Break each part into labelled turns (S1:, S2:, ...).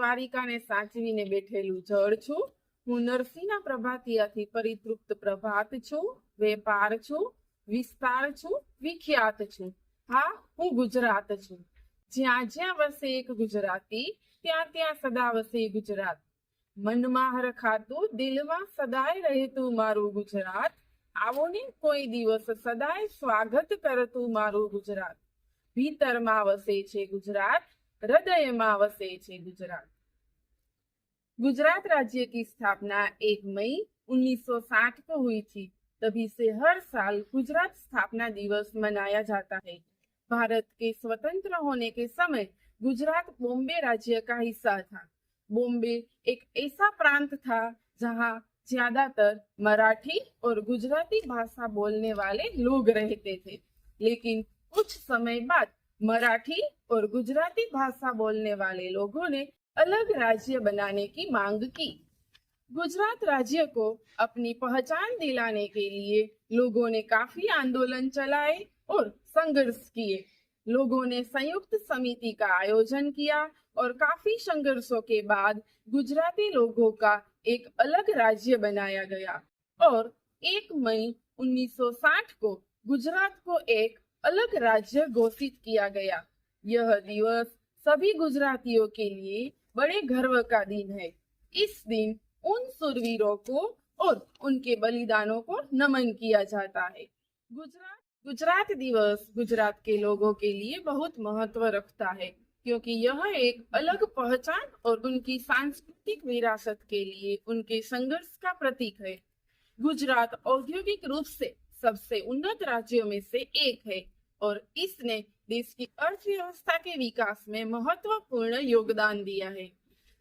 S1: દ્વારિકાને સાચવીને બેઠેલું જળ છું. હું નરસિંહના પ્રભાતિયાથી પરિતૃપ્ત પ્રભાત છું, વેપાર છું, વિસ્તાર છું, વિખ્યાત છું. હા, હું ગુજરાત છું. જ્યાં જ્યાં વસે એક ગુજરાતી, ત્યાં ત્યાં સદા વસે ગુજરાત. મનમાં હરખાતું, દિલમાં સદાય રહેતું મારું ગુજરાત. આવો ને કોઈ દિવસ સદાય સ્વાગત કરતું મારું ગુજરાત. ભીતરમાં વસે છે ગુજરાત हृदय वसे छे गुजरात गुजरात राज्य की स्थापना एक मई 1960 को हुई थी तभी से हर साल गुजरात स्थापना दिवस मनाया जाता है भारत के स्वतंत्र होने के समय गुजरात बॉम्बे राज्य का हिस्सा था बॉम्बे एक ऐसा प्रांत था जहाँ ज़्यादातर मराठी और गुजराती भाषा बोलने वाले लोग रहते थे लेकिन कुछ समय बाद मराठी और गुजराती भाषा बोलने वाले लोगों ने अलग राज्य बनाने की मांग की। गुजरात राज्य को अपनी पहचान दिलाने के लिए लोगों ने काफ़ी आंदोलन चलाए और संघर्ष किए। लोगों ने संयुक्त समिति का आयोजन किया और काफ़ी संघर्षों के बाद गुजराती लोगों का एक अलग राज्य बनाया गया और एक मई 1960 को गुजरात को एक अलग राज्य घोषित किया गया। यह दिवस सभी गुजरातियों के लिए बड़े गर्व का दिन है। इस दिन उन सुरवीरों को और उनके बलिदानों को नमन किया जाता है। गुजरात गुजरात दिवस गुजरात के लोगों के लिए बहुत महत्व रखता है, क्योंकि यह एक अलग पहचान और उनकी सांस्कृतिक विरासत के लिए उनके संघर्ष का प्रतीक है। गुजरात औद्योगिक रूप से सबसे उन्नत राज्यों में से एक है और इसने देश की अर्थव्यवस्था के विकास में महत्वपूर्ण योगदान दिया है।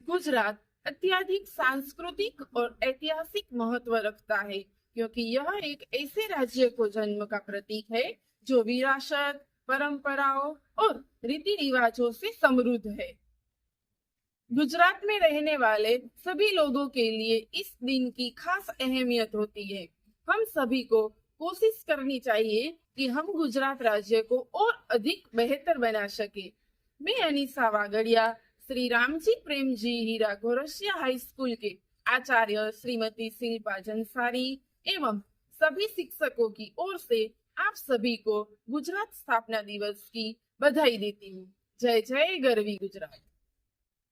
S1: गुजरात अत्याधिक सांस्कृतिक और ऐतिहासिक महत्व रखता है, क्योंकि यह एक ऐसे राज्य को जन्म का प्रतीक है, जो विरासत, परंपराओं और रीति रिवाजों से समृद्ध है। गुजरात में रहने वाले सभी लोगों के लिए इस दिन की खास अहमियत होती है। हम सभी को कोशिश करनी चाहिए कि हम गुजरात राज्य को और अधिक बेहतर बना सके। मैं अनिसा वागड़िया, श्री रामजी प्रेम जी हीरा घोरसिया हाई स्कूल के आचार्य श्रीमती शिल्पा जंसारी एवं सभी शिक्षकों की ओर से आप सभी को गुजरात स्थापना दिवस की बधाई देती हूँ। जय जय गरवी गुजरात।